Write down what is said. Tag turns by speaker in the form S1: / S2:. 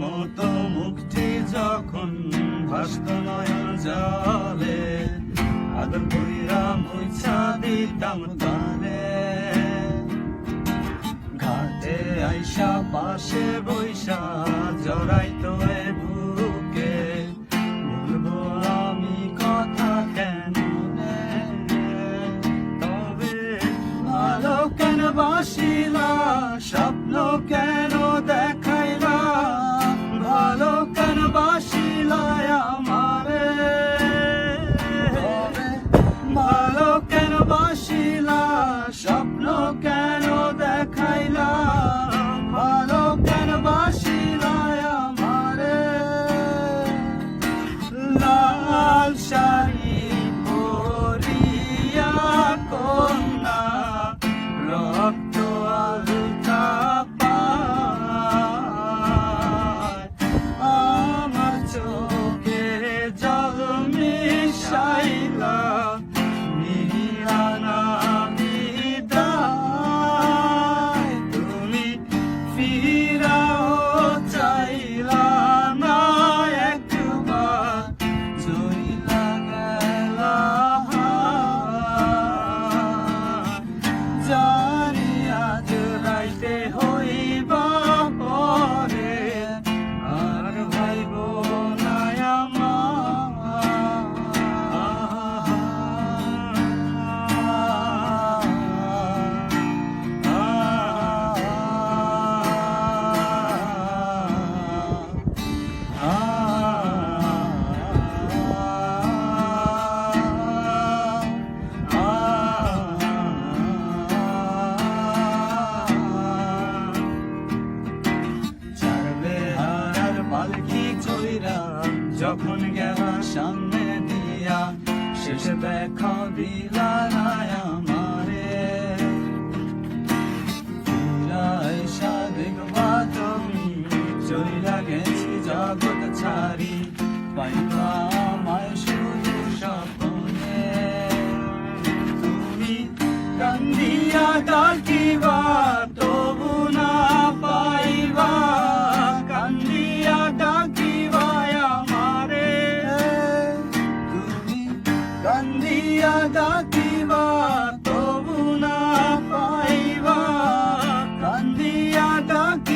S1: মতো মুখটি যখন ভাস্ত নয়ন জলে, আদর কইরা মুছা দিতাম তারে ঘাটে আইসা পাশে বৈশা জড়াইতো এ বুকে ভুলবো আমি কথা কেন তবে ভালো কেন বাসিলা, স্বপ্ন কেন love. যখন গেলা সামনে দিয়া, শেষ দেখা দিলা না আমারে। ফিরা দেখবা তুমি চইলা গেছি জগৎ ছাড়ি, পাইবা আমায় শুধু স্বপ্নে। তুমি কান্দিয়া ডাকিবা দিয়া ডাকিবা তবু না পাইবা। কান্দিয়া ডাক